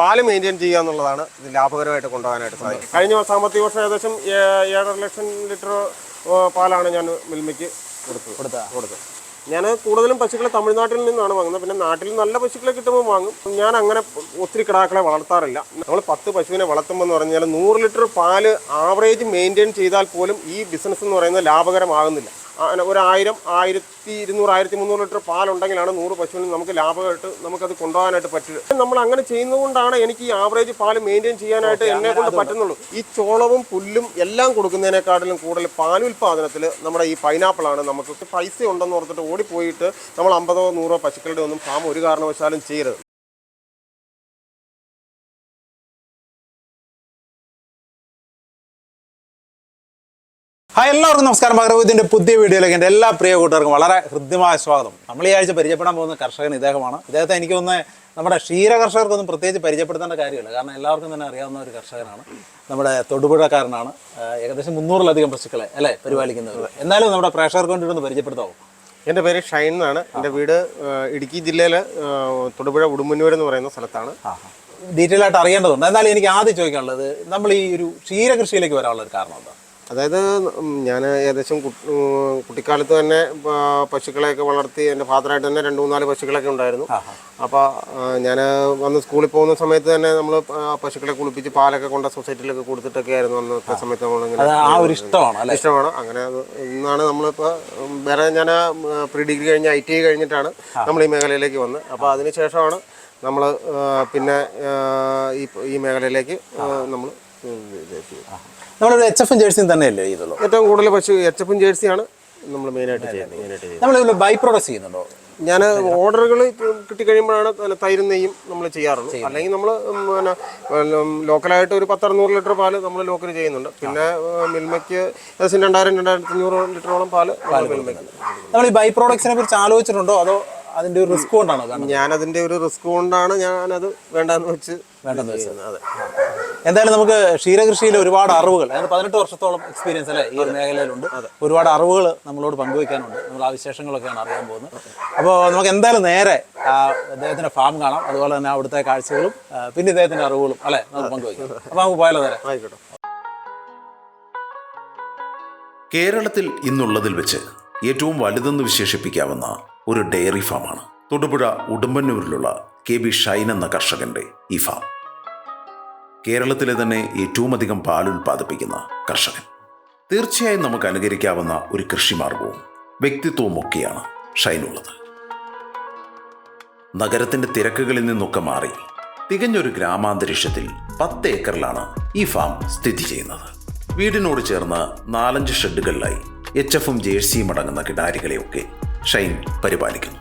പാൽ മെയിന്റെയിൻ ചെയ്യുക എന്നുള്ളതാണ് ഇത് ലാഭകരമായിട്ട് കൊണ്ടുപോകാനായിട്ട് സാധിക്കും കഴിഞ്ഞ സാമ്പത്തിക വർഷം ഏകദേശം ഏഴര ലക്ഷം ലിറ്റർ പാലാണ് ഞാൻ മിൽമയ്ക്ക് കൊടുത്തത്. കൊടുത്താ കൊടുത്തത്. ഞാൻ കൂടുതലും പശുക്കളെ തമിഴ്നാട്ടിൽ നിന്നാണ് വാങ്ങുന്നത്. പിന്നെ നാട്ടിൽ നല്ല പശുക്കളെ കിട്ടുമ്പോൾ വാങ്ങും. ഞാൻ അങ്ങനെ ഒത്തിരി കിടാക്കളെ വളർത്താറില്ല. നമ്മൾ പത്ത് പശുവിനെ വളർത്തുമ്പോൾ എന്ന് പറഞ്ഞാൽ നൂറ് ലിറ്റർ പാൽ ആവറേജ് മെയിന്റെയിൻ ചെയ്താൽ പോലും ഈ ബിസിനസ് എന്ന് പറയുന്നത് ലാഭകരമാകുന്നില്ല. ഒരു ആയിരം ആയിരത്തി ഇരുന്നൂറ് ആയിരത്തി മുന്നൂറ് ലിറ്റർ പാലുണ്ടെങ്കിലാണ് നൂറ് പശുവിന് നമുക്ക് ലാഭമായിട്ട് നമുക്കത് കൊണ്ടുപോകാനായിട്ട് പറ്റുക. നമ്മൾ അങ്ങനെ ചെയ്യുന്നതുകൊണ്ടാണ് എനിക്ക് ഈ ആവറേജ് പാൽ മെയിന്റെയിൻ ചെയ്യാനായിട്ട് എന്നെ കൊണ്ട് പറ്റുന്നുള്ളൂ. ഈ ചോളവും പുല്ലും എല്ലാം കൊടുക്കുന്നതിനെക്കാട്ടിലും കൂടുതൽ പാലുൽപാദനത്തിൽ നമ്മുടെ ഈ പൈനാപ്പിളാണ് നമുക്ക് പൈസ ഉണ്ടെന്ന് ഓർത്തിട്ട് ഓടിപ്പോയിട്ട് നമ്മൾ അമ്പതോ നൂറോ പശുക്കളുടെ ഒന്നും ഫാം ഒരു കാരണവശാലും ചെയ്യരുത്. ഹായ് എല്ലാവർക്കും നമസ്കാരം. ഭഗവതിന്റെ പുതിയ വീഡിയോയിലേക്ക് എന്റെ എല്ലാ പ്രിയ കൂട്ടുകാർക്കും വളരെ ഹൃദ്യമായ സ്വാഗതം. നമ്മൾ ഈ ആഴ്ച പരിചയപ്പെടാൻ പോകുന്ന കർഷകൻ ഇദ്ദേഹമാണ്. ഇദ്ദേഹത്തെ എനിക്ക് ഒന്ന് നമ്മുടെ ക്ഷീര കർഷകർക്കൊന്നും പ്രത്യേകിച്ച് പരിചയപ്പെടുത്തേണ്ട കാര്യമില്ല. കാരണം എല്ലാവർക്കും തന്നെ അറിയാവുന്ന ഒരു കർഷകനാണ്. നമ്മുടെ തൊടുപുഴക്കാരനാണ്. ഏകദേശം മുന്നൂറിലധികം പശുക്കളെ അല്ലേ പരിപാലിക്കുന്നവർ. എന്നാലും നമ്മുടെ പ്രേക്ഷകർക്ക് വേണ്ടിയിട്ടൊന്ന് പരിചയപ്പെടുത്താവും? എന്റെ പേര് ഷൈൻ എന്നാണ്. എന്റെ വീട് ഇടുക്കി ജില്ലയിലെ തൊടുപുഴ ഉടുമ്പന്നൂർ എന്ന് പറയുന്ന സ്ഥലത്താണ്. ഡീറ്റെയിൽ ആയിട്ട് അറിയേണ്ടതുണ്ട്. എന്നാലും എനിക്ക് ആദ്യം ചോദിക്കാനുള്ളത് നമ്മൾ ഈ ഒരു ക്ഷീര കൃഷിയിലേക്ക് വരാനുള്ള ഒരു കാരണം എന്താ? അതായത് ഞാൻ ഏകദേശം കുട്ടിക്കാലത്ത് തന്നെ പശുക്കളെയൊക്കെ വളർത്തി എന്റെ ഫാദറായിട്ട് തന്നെ രണ്ട് മൂന്നാൽ പശുക്കളൊക്കെ ഉണ്ടായിരുന്നു. അപ്പോൾ ഞാൻ വന്ന് സ്കൂളിൽ പോകുന്ന സമയത്ത് തന്നെ നമ്മൾ പശുക്കളെ കുളിപ്പിച്ച് പാലൊക്കെ കൊണ്ട സൊസൈറ്റിയിലൊക്കെ കൊടുത്തിട്ടൊക്കെ ആയിരുന്നു അന്നത്തെ സമയത്ത് നമ്മളിങ്ങനെ ഇഷ്ടമാണ് ഇഷ്ടമാണ്. അങ്ങനെ ഇന്നാണ് നമ്മളിപ്പോൾ വേറെ ഞാൻ പ്രീ ഡിഗ്രി കഴിഞ്ഞ് ഐ ടി ഐ കഴിഞ്ഞിട്ടാണ് നമ്മൾ ഈ മേഖലയിലേക്ക് വന്നത് അപ്പോൾ അതിന് ശേഷമാണ് നമ്മൾ പിന്നെ ഈ ഈ മേഖലയിലേക്ക് നമ്മൾ നമ്മളൊരു എച്ച് എഫും ജേഴ്സിയും തന്നെയല്ലേ ചെയ്തുള്ളൂ? ഏറ്റവും കൂടുതൽ പശു എച്ച് എഫും ജേഴ്സിയാണ് നമ്മൾ മെയിനായിട്ട് ചെയ്യുന്നത്. നമ്മൾ ബൈ പ്രോഡക്ട്സ് ചെയ്യുന്നുണ്ടോ? ഞാൻ ഓർഡറുകൾ കിട്ടിക്കഴിയുമ്പോഴാണ് തൈരും നെയ്യും നമ്മൾ ചെയ്യാറുള്ളത് അല്ലെങ്കിൽ നമ്മൾ പിന്നെ ലോക്കലായിട്ട് ഒരു പത്തറുന്നൂറ് ലിറ്റർ പാൽ നമ്മൾ ലോക്കൽ ചെയ്യുന്നുണ്ട്. പിന്നെ മിൽമയ്ക്ക് ഏകദേശം രണ്ടായിരം രണ്ടായിരത്തി അഞ്ഞൂറ് ലിറ്ററോളം പാൽ നമ്മൾ മിൽമയ്ക്ക്. നമ്മൾ ഈ ബൈ പ്രോഡക്ട്സിനെ കുറിച്ച് ആലോചിച്ചിട്ടുണ്ടോ? അതോ അതിന്റെ ഒരു റിസ്ക് കൊണ്ടാണോ? ഞാൻ ഞാനതിന്റെ ഒരു റിസ്ക് കൊണ്ടാണ് ഞാനത് വേണ്ടെന്ന് വെച്ച് വേണ്ടെന്ന് വെച്ചത്. അതെ. എന്തായാലും നമുക്ക് ക്ഷീരകൃഷിയിൽ ഒരുപാട് അറിവുകൾ അതായത് പതിനെട്ട് വർഷത്തോളം എക്സ്പീരിയൻസ് അല്ലേ ഈ ഒരു മേഖലയിലുണ്ട്. ഒരുപാട് അറിവുകൾ നമ്മളോട് പങ്കുവയ്ക്കാനുണ്ട്. നമ്മൾ ആ വിശേഷങ്ങളൊക്കെയാണ് അറിയാൻ പോകുന്നത്. അപ്പോൾ നമുക്ക് എന്തായാലും നേരെ അദ്ദേഹത്തിന്റെ ഫാം കാണാം. അതുപോലെ തന്നെ അവിടുത്തെ കാഴ്ചകളും പിന്നെ ഇദ്ദേഹത്തിന്റെ അറിവുകളും അല്ലേ? നമുക്ക് പങ്കുവയ്ക്കാം. അപ്പോൾ നമുക്ക് പോയാലോ നേരെ? ആയിക്കോട്ടെ. കേരളത്തിൽ ഇന്നുള്ളതിൽ വെച്ച് ഏറ്റവും വലുതെന്ന് വിശേഷിപ്പിക്കാവുന്ന ഒരു ഡയറി ഫാമാണ് തൊടുപുഴ ഉടുമ്പന്നൂരിലുള്ള കെ ബി ഷൈൻ എന്ന കർഷകന്റെ ഈ ഫാം കേരളത്തിലെ തന്നെ ഏറ്റവും അധികം പാൽ ഉൽപ്പാദിപ്പിക്കുന്ന കർഷകൻ. തീർച്ചയായും നമുക്ക് അനുകരിക്കാവുന്ന ഒരു കൃഷിമാർഗവും വ്യക്തിത്വവും ഒക്കെയാണ് ഷൈനുള്ളത്. നഗരത്തിന്റെ തിരക്കുകളിൽ നിന്നൊക്കെ മാറി തികഞ്ഞൊരു ഗ്രാമാന്തരീക്ഷത്തിൽ പത്ത് ഏക്കറിലാണ് ഈ ഫാം സ്ഥിതി ചെയ്യുന്നത്. വീടിനോട് ചേർന്ന് നാലഞ്ച് ഷെഡുകളിലായി എച്ച് എഫും ജേഴ്സിയും അടങ്ങുന്ന കിടാരികളെയൊക്കെ ഷൈൻ പരിപാലിക്കുന്നു.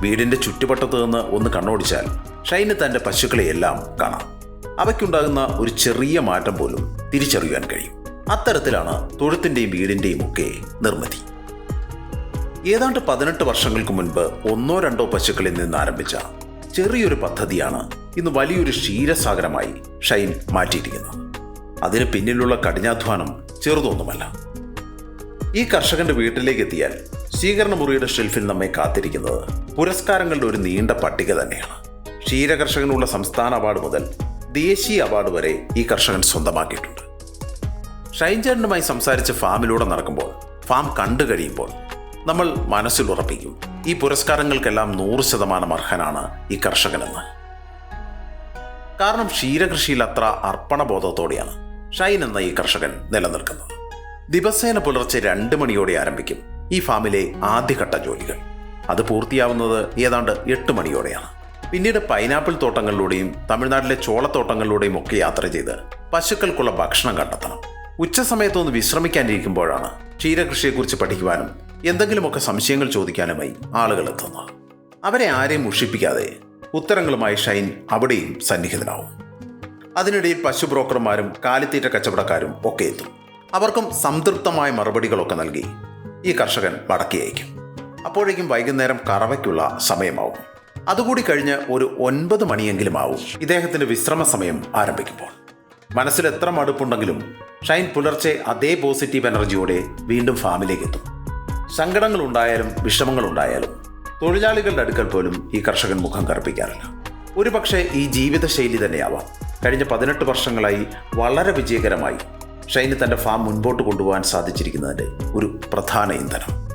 വീടിന്റെ ചുറ്റുവട്ടത്ത് നിന്ന് ഒന്ന് കണ്ണോടിച്ചാൽ ഷൈന് തന്റെ പശുക്കളെയെല്ലാം കാണാം. അവയ്ക്കുണ്ടാകുന്ന ഒരു ചെറിയ മാറ്റം പോലും തിരിച്ചറിയാൻ കഴിയും. അത്തരത്തിലാണ് തൊഴുത്തിന്റെയും വീടിന്റെയും ഒക്കെ നിർമ്മിതി. ഏതാണ്ട് പതിനെട്ട് വർഷങ്ങൾക്ക് മുൻപ് ഒന്നോ രണ്ടോ പശുക്കളിൽ നിന്ന് ആരംഭിച്ച ചെറിയൊരു പദ്ധതിയാണ് ഇന്ന് വലിയൊരു ക്ഷീരസാഗരമായി ഷൈൻ മാറ്റിയിരിക്കുന്നത്. അതിന് പിന്നിലുള്ള കഠിനാധ്വാനം ചെറുതൊന്നുമല്ല. ഈ കർഷകന്റെ വീട്ടിലേക്ക് എത്തിയാൽ സ്വീകരണ മുറിയുടെ ഷെൽഫിൽ നമ്മെ കാത്തിരിക്കുന്നത് പുരസ്കാരങ്ങളുടെ ഒരു നീണ്ട പട്ടിക തന്നെയാണ്. ക്ഷീരകർഷകനുള്ള സംസ്ഥാന അവാർഡ് മുതൽ ദേശീയ അവാർഡ് വരെ ഈ കർഷകൻ സ്വന്തമാക്കിയിട്ടുണ്ട്. ഷൈൻചേട്ടനുമായി സംസാരിച്ച് ഫാമിലൂടെ നടക്കുമ്പോൾ ഫാം കണ്ടു കഴിയുമ്പോൾ നമ്മൾ മനസ്സിൽ ഉറപ്പിക്കും ഈ പുരസ്കാരങ്ങൾക്കെല്ലാം നൂറ് ശതമാനം അർഹനാണ് ഈ കർഷകനെന്ന്. കാരണം ക്ഷീരകൃഷിയിൽ അത്ര അർപ്പണബോധത്തോടെയാണ് ഷൈൻ എന്ന ഈ കർഷകൻ നിലനിൽക്കുന്നത്. ദിവസേന പുലർച്ചെ രണ്ട് മണിയോടെ ആരംഭിക്കും ഈ ഫാമിലെ ആദ്യഘട്ട ജോലികൾ. അത് പൂർത്തിയാവുന്നത് ഏതാണ്ട് എട്ട് മണിയോടെയാണ്. പിന്നീട് പൈനാപ്പിൾ തോട്ടങ്ങളിലൂടെയും തമിഴ്നാട്ടിലെ ചോളത്തോട്ടങ്ങളിലൂടെയും ഒക്കെ യാത്ര ചെയ്ത് പശുക്കൾക്കുള്ള ഭക്ഷണം കണ്ടെത്തണം. ഉച്ചസമയത്തൊന്ന് വിശ്രമിക്കാനിരിക്കുമ്പോഴാണ് ക്ഷീരകൃഷിയെക്കുറിച്ച് പഠിക്കുവാനും എന്തെങ്കിലുമൊക്കെ സംശയങ്ങൾ ചോദിക്കാനുമായി ആളുകൾ എത്തുന്നത്. അവരെ ആരെയും മുഷിപ്പിക്കാതെ ഉത്തരങ്ങളുമായി ഷൈൻ അവിടെയും സന്നിഹിതനാവും. അതിനിടയിൽ പശു ബ്രോക്കർമാരും കാലിത്തീറ്റ കച്ചവടക്കാരും ഒക്കെ എത്തും. അവർക്കും സംതൃപ്തമായ മറുപടികളൊക്കെ നൽകി ഈ കർഷകൻ മടക്കി അയക്കും അപ്പോഴേക്കും വൈകുന്നേരം കറവയ്ക്കുള്ള സമയമാവും. അതുകൂടി കഴിഞ്ഞ് ഒരു ഒൻപത് മണിയെങ്കിലും ആവും ഇദ്ദേഹത്തിന്റെ വിശ്രമ സമയം ആരംഭിക്കുമ്പോൾ. മനസ്സിൽ എത്ര മടുപ്പുണ്ടെങ്കിലും ഷൈൻ പുലർച്ചെ അതേ പോസിറ്റീവ് എനർജിയോടെ വീണ്ടും ഫാമിലേക്ക് എത്തും സങ്കടങ്ങൾ ഉണ്ടായാലും വിഷമങ്ങൾ ഉണ്ടായാലും തൊഴിലാളികളുടെ അടുക്കൽ പോലും ഈ കർഷകൻ മുഖം കറുപ്പിക്കാറില്ല. ഒരുപക്ഷെ ഈ ജീവിതശൈലി തന്നെയാവാം. കഴിഞ്ഞ പതിനെട്ട് വർഷങ്ങളായി വളരെ വിജയകരമായി ഷൈന് തന്റെ ഫാം മുൻപോട്ട് കൊണ്ടുപോകാൻ സാധിച്ചിരിക്കുന്നതിന്റെ ഒരു പ്രധാന ഇന്ധനം.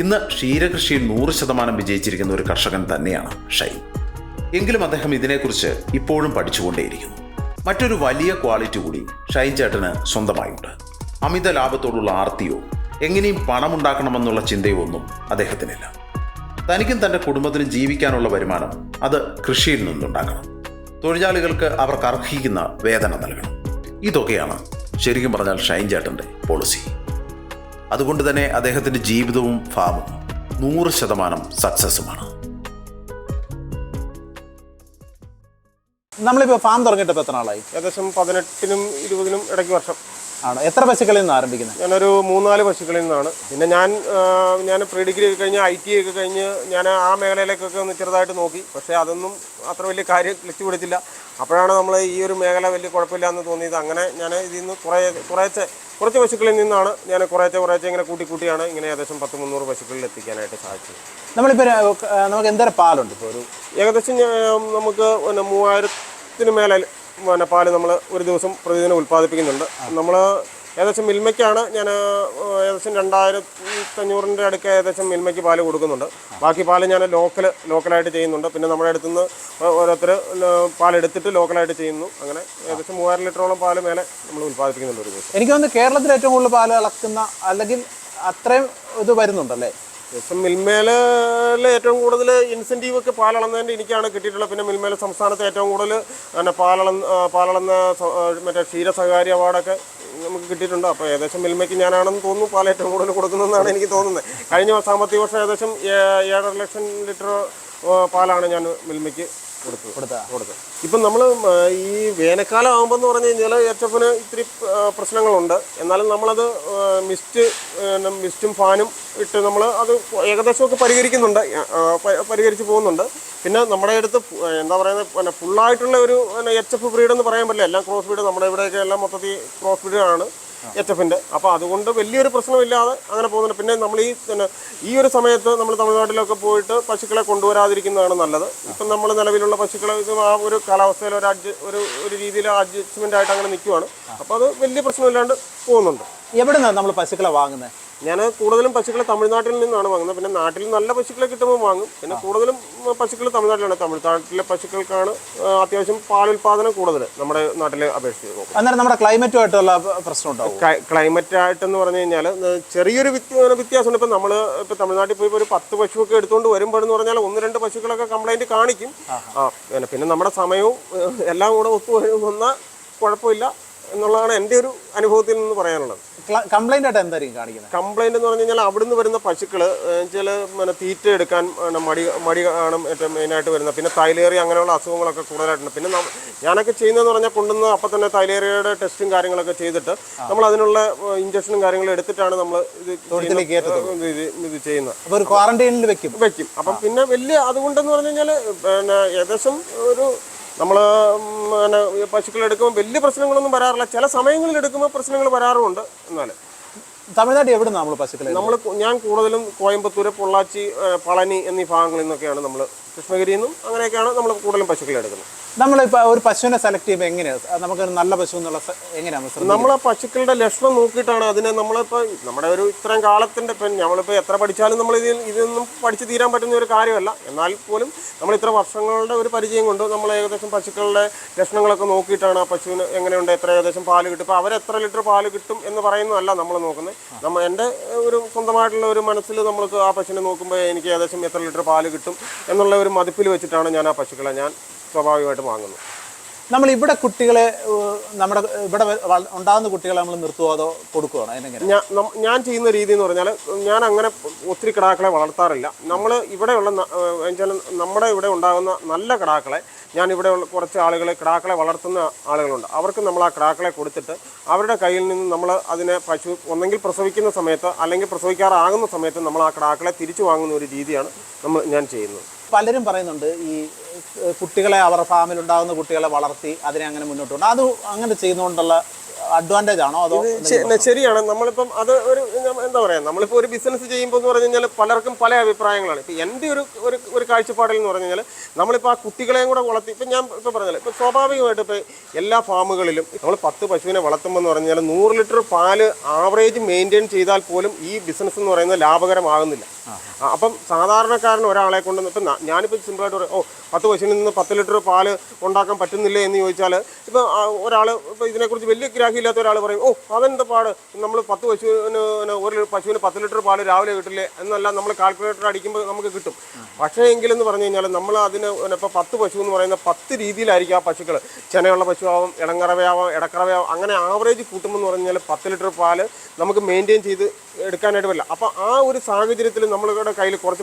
ഇന്ന് ക്ഷീരകൃഷിയിൽ നൂറ് ശതമാനം വിജയിച്ചിരിക്കുന്ന ഒരു കർഷകൻ തന്നെയാണ് ഷൈൻ. എങ്കിലും അദ്ദേഹം ഇതിനെക്കുറിച്ച് ഇപ്പോഴും പഠിച്ചുകൊണ്ടേയിരിക്കുന്നു. മറ്റൊരു വലിയ ക്വാളിറ്റി കൂടി ഷൈൻ ചേട്ടന് സ്വന്തമായുണ്ട്. അമിത ലാഭത്തോടുള്ള ആർത്തിയോ എങ്ങനെയും പണമുണ്ടാക്കണമെന്നുള്ള ചിന്തയോ ഒന്നും അദ്ദേഹത്തിനില്ല. തനിക്കും തന്റെ കുടുംബത്തിനും ജീവിക്കാനുള്ള വരുമാനം അത് കൃഷിയിൽ നിന്നുണ്ടാക്കണം തൊഴിലാളികൾക്ക് അവർക്ക് അർഹിക്കുന്ന വേതനം നൽകണം. ഇതൊക്കെയാണ് ശരിക്കും പറഞ്ഞാൽ ഷൈൻ ചേട്ടന്റെ പോളിസി. അതുകൊണ്ട് തന്നെ അദ്ദേഹത്തിന്റെ ജീവിതവും ഫാമും നൂറ് ശതമാനം സക്സസ്സുമാണ് നമ്മളിപ്പോൾ ഫാം തുടങ്ങിയിട്ട് ഇപ്പോൾ എത്ര നാളായി? ഏകദേശം പതിനെട്ടിനും ഇരുപതിനും ഇടയ്ക്ക് വർഷം. ആണ്. എത്ര പശുക്കളിൽ നിന്ന് ആരംഭിക്കുന്നത്? ഞാനൊരു മൂന്നാൽ പശുക്കളിൽ നിന്നാണ്. പിന്നെ ഞാൻ ഞാൻ പ്രീ ഡിഗ്രി ഒക്കെ കഴിഞ്ഞ് ഐ ടി ഒക്കെ കഴിഞ്ഞ് ഞാൻ ആ മേഖലയിലേക്കൊക്കെ ഒന്ന് ചെറുതായിട്ട് നോക്കി. പക്ഷേ അതൊന്നും അത്ര വലിയ കാര്യം ക്ലിച്ച് പിടിച്ചില്ല. അപ്പോഴാണ് നമ്മൾ ഈ ഒരു മേഖല വലിയ കുഴപ്പമില്ല എന്ന് തോന്നിയത്. അങ്ങനെ ഞാൻ ഇതിൽ നിന്ന് കുറേ കുറേശ്ശെ കുറച്ച് പശുക്കളിൽ നിന്നാണ് ഞാൻ കുറേശ്ശെ കുറേശ്ശെ ഇങ്ങനെ കൂട്ടി കൂട്ടിയാണ് ഇങ്ങനെ ഏകദേശം പത്ത് മുന്നൂറ് പശുക്കളിൽ എത്തിക്കാനായിട്ട് സാധിച്ചത്. നമ്മളിപ്പോൾ നമുക്ക് എന്തോരം പാലുണ്ട് ഇപ്പോൾ ഒരു? ഏകദേശം നമുക്ക് പിന്നെ മൂവായിരത്തിന് മേലെ പിന്നെ പാൽ നമ്മൾ ഒരു ദിവസം പ്രതിദിനം ഉൽപ്പാദിപ്പിക്കുന്നുണ്ട്. നമ്മൾ ഏകദേശം മിൽമയ്ക്കാണ് ഞാൻ ഏകദേശം രണ്ടായിരത്തഞ്ഞൂറിന്റെ അടുക്ക ഏകദേശം മിൽമയ്ക്ക് പാൽ കൊടുക്കുന്നുണ്ട്. ബാക്കി പാൽ ഞാൻ ലോക്കൽ ലോക്കലായിട്ട് ചെയ്യുന്നുണ്ട്. പിന്നെ നമ്മുടെ അടുത്തുനിന്ന് ഓരോരുത്തർ പാലെടുത്തിട്ട് ലോക്കലായിട്ട് ചെയ്യുന്നു. അങ്ങനെ ഏകദേശം മൂവായിരം ലിറ്ററോളം പാൽ മേലെ നമ്മൾ ഉൽപ്പാദിപ്പിക്കുന്നുണ്ട് ഒരു ദിവസം. എനിക്ക് തോന്നുന്നു കേരളത്തിൽ ഏറ്റവും കൂടുതൽ പാൽ അളക്കുന്ന അല്ലെങ്കിൽ അത്രയും ഇത് വരുന്നുണ്ടല്ലേ? ദിവസം മിൽമേലെ ഏറ്റവും കൂടുതൽ ഇൻസെന്റീവ് ഒക്കെ പാലളന്നതിന്റെ എനിക്കാണ് കിട്ടിയിട്ടുള്ളത്. പിന്നെ മിൽമേലെ സംസ്ഥാനത്ത് ഏറ്റവും കൂടുതൽ പിന്നെ പാലളന്ന് പാലളന്ന മറ്റേ ക്ഷീര സ്വകാര്യ അവാർഡൊക്കെ നമുക്ക് കിട്ടിയിട്ടുണ്ട്? അപ്പോൾ ഏകദേശം മിൽമയ്ക്ക് ഞാനാണെന്ന് തോന്നുന്നു പാൽ ഏറ്റവും കൂടുതൽ കൊടുക്കുന്നതെന്നാണ് എനിക്ക് തോന്നുന്നത്. കഴിഞ്ഞ സാമ്പത്തിക വർഷം ഏകദേശം ഏഴര ലക്ഷം ലിറ്റർ പാലാണ് ഞാൻ മിൽമയ്ക്ക് കൊടുത്ത. ഇപ്പം നമ്മൾ ഈ വേനൽക്കാലം ആകുമ്പോൾ എന്ന് പറഞ്ഞു കഴിഞ്ഞാൽ എച്ച് എഫിന് ഇത്തിരി പ്രശ്നങ്ങളുണ്ട്. എന്നാലും നമ്മളത് മിസ്റ്റ് മിസ്റ്റും ഫാനും ഇട്ട് നമ്മൾ അത് ഏകദേശമൊക്കെ പരിഹരിക്കുന്നുണ്ട്. പരിഹരിച്ച് പോകുന്നുണ്ട്. പിന്നെ നമ്മുടെ അടുത്ത് എന്താ പറയുന്നത് പിന്നെ ഫുള്ളായിട്ടുള്ള ഒരു എച്ച് എഫ് ബ്രീഡ് എന്ന് പറയാൻ പറ്റില്ല. എല്ലാം ക്രോസ് ബ്രീഡ് നമ്മുടെ ഇവിടെയൊക്കെ എല്ലാം മൊത്തത്തിൽ ക്രോസ് ബ്രീഡാണ് ആണ്. എച്ച് എഫിന്റെ അപ്പോൾ അതുകൊണ്ട് വലിയൊരു പ്രശ്നമില്ലാതെ അങ്ങനെ പോകുന്നുണ്ട്. പിന്നെ നമ്മൾ ഈ പിന്നെ ഈ ഒരു സമയത്ത് നമ്മൾ തമിഴ്നാട്ടിലൊക്കെ പോയിട്ട് പശുക്കളെ കൊണ്ടുവരാതിരിക്കുന്നതാണ് നല്ലത്. ഇപ്പം നമ്മൾ നിലവിലുള്ള പശുക്കളെ ഇത് ആ ഒരു കാലാവസ്ഥയിൽ ഒരു അഡ്ജ ഒരു ഒരു രീതിയിൽ അഡ്ജസ്റ്റ്മെന്റ് ആയിട്ട് അങ്ങനെ നിൽക്കുവാണ്. അപ്പോൾ അത് വലിയ പ്രശ്നമില്ലാണ്ട് പോകുന്നുണ്ട്. എവിടെ നിന്നാണ് നമ്മൾ പശുക്കളെ വാങ്ങുന്നത്? ഞാൻ കൂടുതലും പശുക്കളെ തമിഴ്നാട്ടിൽ നിന്നാണ് വാങ്ങുന്നത്. പിന്നെ നാട്ടിൽ നല്ല പശുക്കളെ കിട്ടുമ്പോൾ വാങ്ങും. പിന്നെ കൂടുതലും പശുക്കൾ തമിഴ്നാട്ടിലാണ്. തമിഴ്നാട്ടിലെ പശുക്കൾക്കാണ് അത്യാവശ്യം പാൽ പാലുൽപാദനം കൂടുതൽ നമ്മുടെ നാട്ടിലെ അപേക്ഷിച്ച് നോക്കും അന്നേരം നമ്മുടെ ക്ലൈമറ്റുമായിട്ടുള്ള പ്രശ്നം ഉണ്ടാവും. ക്ലൈമറ്റ് ആയിട്ടെന്ന് പറഞ്ഞു കഴിഞ്ഞാൽ ചെറിയൊരു വ്യത്യ- വ്യത്യാസമുണ്ട്. ഇപ്പം നമ്മൾ ഇപ്പം തമിഴ്നാട്ടിൽ പോയി ഒരു പത്ത് പശുവൊക്കെ എടുത്തുകൊണ്ട് വരുമ്പോഴെന്ന് പറഞ്ഞാൽ ഒന്ന് രണ്ട് പശുക്കളൊക്കെ കംപ്ലൈന്റ് കാണിക്കും. ആ പിന്നെ പിന്നെ നമ്മുടെ സമയവും എല്ലാം കൂടെ ഒത്തു വന്നാൽ കുഴപ്പമില്ല എന്നുള്ളതാണ് എന്റെ ഒരു അനുഭവത്തിൽ നിന്ന് പറയാനുള്ളത്. കംപ്ലൈന്റ് ആയിട്ട് എന്തായിരിക്കും കാണിക്കുന്നത്? കംപ്ലൈന്റ് എന്ന് പറഞ്ഞു കഴിഞ്ഞാൽ അവിടുന്ന് വരുന്ന പശുക്കൾ ചില പിന്നെ തീറ്റ എടുക്കാൻ മടി മടി ആണ് ഏറ്റവും മെയിനായിട്ട് വരുന്നത്. പിന്നെ തൈലേറി അങ്ങനെയുള്ള അസുഖങ്ങളൊക്കെ കൂടുതലായിട്ടുണ്ട്. പിന്നെ ഞാനൊക്കെ ചെയ്യുന്നതെന്ന് പറഞ്ഞാൽ കൊണ്ടുവന്ന് അപ്പം തന്നെ തൈലേറിയയുടെ ടെസ്റ്റും കാര്യങ്ങളൊക്കെ ചെയ്തിട്ട് നമ്മൾ അതിനുള്ള ഇഞ്ചക്ഷനും കാര്യങ്ങളും എടുത്തിട്ടാണ് നമ്മൾ ഇത്. ഇത് ചെയ്യുന്നത്. ക്വാറന്റൈനിൽ വെക്കും. വെക്കും. അപ്പം പിന്നെ വലിയ അതുകൊണ്ടെന്ന് പറഞ്ഞു കഴിഞ്ഞാൽ പിന്നെ ഏകദേശം ഒരു നമ്മൾ പിന്നെ പശുക്കൾ എടുക്കുമ്പോൾ വലിയ പ്രശ്നങ്ങളൊന്നും വരാറില്ല. ചില സമയങ്ങളിൽ എടുക്കുമ്പോൾ പ്രശ്നങ്ങൾ വരാറുമുണ്ട് എന്നാൽ തമിഴ്നാട്ടിൽ എവിടെ നമ്മൾ പശുക്കളെ നമ്മൾ ഞാൻ കൂടുതലും കോയമ്പത്തൂർ പൊള്ളാച്ചി പളനി എന്നീ ഭാഗങ്ങളിൽ നിന്നൊക്കെയാണ് നമ്മൾ കൃഷ്ണഗിരിയിൽ നിന്നും അങ്ങനെയൊക്കെയാണ് നമ്മൾ കൂടുതലും പശുക്കളെ എടുക്കുന്നത്. നമ്മളിപ്പോൾ ഒരു പശുവിനെ സെലക്ട് ചെയ്യുമ്പോൾ എങ്ങനെയാണ് നമുക്ക് നല്ല പശു എന്നുള്ള എങ്ങനെയാണ്? നമ്മൾ പശുക്കളുടെ ലക്ഷണം നോക്കിയിട്ടാണ് അതിനെ നമ്മളിപ്പോൾ നമ്മുടെ ഒരു ഇത്രയും കാലത്തിന്റെ ഇപ്പം നമ്മളിപ്പോൾ എത്ര പഠിച്ചാലും നമ്മൾ ഇതിൽ ഇതൊന്നും പഠിച്ചു തീരാൻ പറ്റുന്ന ഒരു കാര്യമല്ല. എന്നാൽ പോലും നമ്മൾ ഇത്ര വർഷങ്ങളുടെ ഒരു പരിചയം കൊണ്ട് നമ്മൾ ഏകദേശം പശുക്കളുടെ ലക്ഷണങ്ങളൊക്കെ നോക്കിയിട്ടാണ് ആ പശുവിന് എങ്ങനെയുണ്ട് എത്ര ഏകദേശം പാൽ കിട്ടും. ഇപ്പോൾ അവർ എത്ര ലിറ്റർ പാൽ കിട്ടും എന്ന് പറയുന്നതല്ല നമ്മൾ നോക്കുന്നത്. നമ്മൾ എന്റെ ഒരു സ്വന്തമായിട്ടുള്ള ഒരു മനസ്സിൽ നമ്മൾക്ക് ആ പശുവിനെ നോക്കുമ്പോൾ എനിക്ക് ഏകദേശം എത്ര ലിറ്റർ പാൽ കിട്ടും എന്നുള്ള ഒരു മതിപ്പിൽ വെച്ചിട്ടാണ് ഞാൻ ആ പശുക്കളെ ഞാൻ സ്വാഭാവികമായിട്ട് വാങ്ങുന്നു. നമ്മൾ ഇവിടെ കുട്ടികളെ നമ്മുടെ ഇവിടെ ഉണ്ടാകുന്ന കുട്ടികളെ നമ്മൾ നിർത്തുവോ അതോ കൊടുക്കുവോ അതിനെങ്ങനെ ഞാൻ ചെയ്യുന്ന രീതി എന്ന് പറഞ്ഞാൽ ഞാൻ അങ്ങനെ ഒത്തിരി കിടാക്കളെ വളർത്താറില്ല. നമ്മൾ ഇവിടെയുള്ള വെച്ചാൽ നമ്മുടെ ഇവിടെ ഉണ്ടാകുന്ന നല്ല കിടാക്കളെ ഞാൻ ഇവിടെ കുറച്ച് ആളുകളെ കിടാക്കളെ വളർത്തുന്ന ആളുകളുണ്ട്. അവർക്ക് നമ്മൾ ആ കിടാക്കളെ കൊടുത്തിട്ട് അവരുടെ കയ്യിൽ നിന്ന് നമ്മൾ അതിനെ പശു ഒന്നെങ്കിൽ പ്രസവിക്കുന്ന സമയത്ത് അല്ലെങ്കിൽ പ്രസവിക്കാറാകുന്ന സമയത്ത് നമ്മൾ ആ കിടാക്കളെ തിരിച്ചു വാങ്ങുന്ന ഒരു രീതിയാണ് നമ്മൾ ഞാൻ ചെയ്യുന്നത്. പലരും പറയുന്നുണ്ട് ഈ കുട്ടികളെ അവർ ഫാമിൽ ഉണ്ടാകുന്ന കുട്ടികളെ വളർത്തി അതിനെ അങ്ങനെ മുന്നോട്ട് കൊണ്ട് അത് അങ്ങനെ ചെയ്യുന്നതുകൊണ്ടുള്ള അഡ്വാന്റേജ് ആണോ അതോ ശരിയാണ്. നമ്മളിപ്പം അത് ഒരു എന്താ പറയാ നമ്മളിപ്പോൾ ഒരു ബിസിനസ് ചെയ്യുമ്പോൾ എന്ന് പറഞ്ഞു കഴിഞ്ഞാൽ പലർക്കും പല അഭിപ്രായങ്ങളാണ്. ഇപ്പം എന്റെ ഒരു ഒരു ഒരു കാഴ്ചപ്പാടിൽ എന്ന് പറഞ്ഞു കഴിഞ്ഞാൽ നമ്മളിപ്പോൾ ആ കുട്ടികളെയും കൂടെ വളർത്തി ഇപ്പം ഞാൻ ഇപ്പോൾ പറഞ്ഞത് ഇപ്പം സ്വാഭാവികമായിട്ട് ഇപ്പോൾ എല്ലാ ഫാമുകളിലും നമ്മൾ പത്ത് പശുവിനെ വളർത്തുമ്പോൾ എന്ന് പറഞ്ഞു കഴിഞ്ഞാൽ നൂറ് ലിറ്റർ പാൽ ആവറേജ് മെയിന്റെയിൻ ചെയ്താൽ പോലും ഈ ബിസിനസ് എന്ന് പറയുന്നത് ലാഭകരമാകുന്നില്ല. അപ്പം സാധാരണക്കാരൻ ഒരാളെ കൊണ്ട് ഇപ്പം ഞാനിപ്പോൾ സിമ്പിളായിട്ട് പറയും ഓ പത്ത് പശുവിൽ നിന്ന് പത്ത് ലിറ്റർ പാൽ ഉണ്ടാക്കാൻ പറ്റുന്നില്ലേ എന്ന് ചോദിച്ചാൽ ഇപ്പം ഒരാൾ ഇപ്പോൾ ഇതിനെക്കുറിച്ച് വലിയ ഗ്രാഹ്യമില്ലാത്ത ഒരാൾ പറയും ഓ അതെന്താ പാട്? നമ്മൾ പത്ത് പശുവിന് ഒരു പശുവിന് പത്ത് ലിറ്റർ പാൽ രാവിലെ കിട്ടില്ലേ? എന്നല്ല നമ്മൾ കാൽക്കുലേറ്റർ അടിക്കുമ്പോൾ നമുക്ക് കിട്ടും. പക്ഷേ എങ്കിലെന്ന് പറഞ്ഞു കഴിഞ്ഞാൽ നമ്മൾ അതിന് ഇപ്പോൾ പത്ത് പശു എന്ന് പറയുന്ന പത്ത് രീതിയിലായിരിക്കും ആ പശുക്കൾ ചെനയുള്ള പശുവാകും ഇടങ്ങറവയാവാം ഇടക്കറവയാവും അങ്ങനെ ആവറേജ് കൂട്ടുമ്പോൾ എന്ന് കഴിഞ്ഞാൽ പത്ത് ലിറ്റർ പാൽ നമുക്ക് മെയിന്റെയിൻ ചെയ്ത് എടുക്കാനായിട്ട് പറ്റില്ല. അപ്പോൾ ആ ഒരു സാഹചര്യത്തിൽ നമ്മളുടെ കയ്യിൽ കുറച്ച്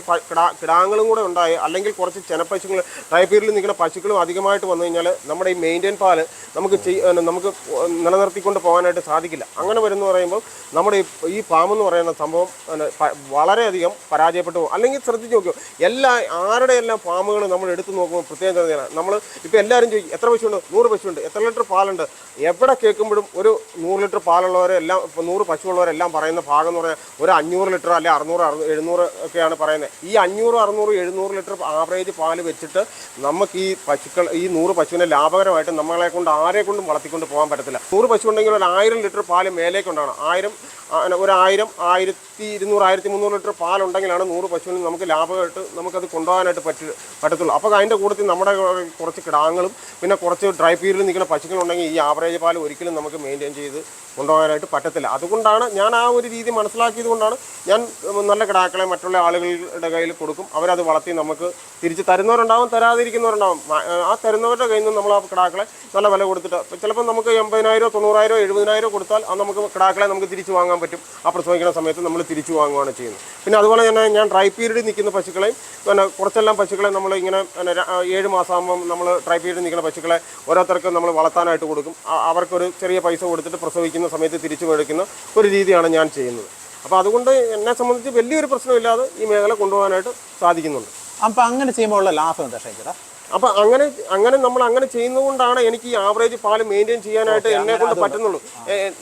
കിടാങ്ങളും കൂടെ ഉണ്ടായി. അല്ലെങ്കിൽ കുറച്ച് ചെനപ്പശുക്കൾ ടൈപ്പീരിൽ നിൽക്കുന്ന പശുക്കളും അധികമായിട്ട് വന്നു കഴിഞ്ഞാൽ നമ്മുടെ ഈ മെയിന്റെയിൻ പാൽ നമുക്ക് നമുക്ക് നിലനിർത്തിക്കൊണ്ട് പോകാനായിട്ട് സാധിക്കില്ല. അങ്ങനെ വരുന്ന പറയുമ്പോൾ നമ്മുടെ ഈ- പാമെന്ന് പറയുന്ന സംഭവം വളരെയധികം പരാജയപ്പെട്ടു പോകും. അല്ലെങ്കിൽ ശ്രദ്ധിച്ച് നോക്കിയോ എല്ലാ ആരുടെ എല്ലാം ഫാമുകൾ നമ്മൾ എടുത്തു നോക്കുമ്പോൾ പ്രത്യേകം ശ്രദ്ധിക്കണം. നമ്മൾ ഇപ്പോൾ എല്ലാവരും ചോദിക്കും എത്ര പശുണ്ട്? നൂറ് പശുണ്ട്. എത്ര ലിറ്റർ പാലുണ്ട്? എവിടെ കേൾക്കുമ്പോഴും ഒരു നൂറ് ലിറ്റർ പാലുള്ളവരെല്ലാം ഇപ്പോൾ നൂറ് പശുവുള്ളവരെല്ലാം പറയുന്ന ഭാഗം എന്ന് പറഞ്ഞാൽ ഒരു അഞ്ഞൂറ് ലിറ്റർ അല്ലെങ്കിൽ അറുന്നൂറ് അറു എഴുന്നൂറ് ഒക്കെയാണ് പറയുന്നത്. ഈ അഞ്ഞൂറ് അറുന്നൂറ് എഴുന്നൂറ് ലിറ്റർ ആവറേജ് പാൽ വെച്ചിട്ട് നമുക്ക് ഈ പശുക്കൾ ഈ നൂറ് പശുവിനെ ലാഭകരമായിട്ട് നമ്മളെ കൊണ്ട് ആരെ കൊണ്ടും വളർത്തിക്കൊണ്ട് പോകാൻ പറ്റത്തില്ല. നൂറ് പശു ഉണ്ടെങ്കിൽ ഒരു ആയിരം ലിറ്റർ പാൽ മേലേക്ക് ഉണ്ടാകണം ആയിരം ഒരു ആയിരം ആയിരത്തി ഇരുന്നൂറ് ആയിരത്തി മുന്നൂറ് ലിറ്റർ പാലുണ്ടെങ്കിലാണ് നൂറ് പശുവിന് നമുക്ക് ലാഭമായിട്ട് നമുക്കത് കൊണ്ടുപോകാനായിട്ട് പറ്റ പറ്റത്തുള്ളൂ. അപ്പോൾ അതിന്റെ കൂട്ടത്തിൽ നമ്മുടെ കുറച്ച് കിടാങ്ങളും പിന്നെ കുറച്ച് ഡ്രൈ ഫീൽഡിൽ നിൽക്കുന്ന പശുക്കളുണ്ടെങ്കിൽ ഈ ആവറേജ് പാൽ ഒരിക്കലും നമുക്ക് മെയിന്റെയിൻ ചെയ്ത് കൊണ്ടുപോകാനായിട്ട് പറ്റത്തില്ല. അതുകൊണ്ടാണ് ഞാൻ ആ ഒരു രീതി മനസ്സിലാക്കിയത് കൊണ്ടാണ് ഞാൻ നല്ല കിടാക്കളെ മറ്റുള്ള ആളുകളുടെ കയ്യിൽ കൊടുക്കും. അവരത് വളർത്തി നമുക്ക് തിരിച്ച് തരുന്നവരുണ്ടാവും തരാതിരിക്കുന്നവരുണ്ടാവും. ആ തരുന്നവരുടെ കയ്യിൽ നിന്ന് നമ്മൾ ആ കിടാക്കളെ നല്ല വില കൊടുത്തിട്ട് ചിലപ്പോൾ നമുക്ക് എൺപതിനായിരോ തൊണ്ണൂറായിരോ എഴുപതിനായിരോ കൊടുത്താൽ അത് നമുക്ക് കിടാക്കളെ നമുക്ക് തിരിച്ച് വാങ്ങാൻ പറ്റും. ആ പ്രസവിക്കുന്ന സമയത്ത് നമ്മൾ തിരിച്ചു വാങ്ങുകയാണ് ചെയ്യുന്നത്. പിന്നെ അതുപോലെ തന്നെ ഞാൻ ഡ്രൈ പീരീഡിൽ നിൽക്കുന്ന പശുക്കളെയും പിന്നെ കുറച്ചെല്ലാം പശുക്കളെ നമ്മൾ ഇങ്ങനെ ഏഴ് മാസമാകുമ്പം നമ്മൾ ഡ്രൈ പീരീഡിൽ നിൽക്കുന്ന പശുക്കളെ ഓരോരുത്തർക്ക് നമ്മൾ വളർത്താനായിട്ട് കൊടുക്കും. അവർക്കൊരു ചെറിയ പൈസ കൊടുത്തിട്ട് പ്രസവിക്കുന്ന സമയത്ത് തിരിച്ചു മേടിക്കുന്ന ഒരു രീതിയാണ് ഞാൻ ചെയ്യുന്നത്. അപ്പോൾ അതുകൊണ്ട് എന്നെ സംബന്ധിച്ച് വലിയൊരു പ്രശ്നമില്ലാതെ ഈ മേഖല കൊണ്ടുപോകാനായിട്ട് സാധിക്കുന്നുണ്ട്. അപ്പം അങ്ങനെ ചെയ്യുമ്പോൾ ഉള്ള ലാഭം എന്താ ഷൈജറ അപ്പം അങ്ങനെ അങ്ങനെ നമ്മൾ അങ്ങനെ ചെയ്യുന്നതുകൊണ്ടാണ് എനിക്ക് ഈ ആവറേജ് പാൽ മെയിന്റെയിൻ ചെയ്യാനായിട്ട് എന്നെ കൊണ്ട് പറ്റുന്നുള്ളൂ.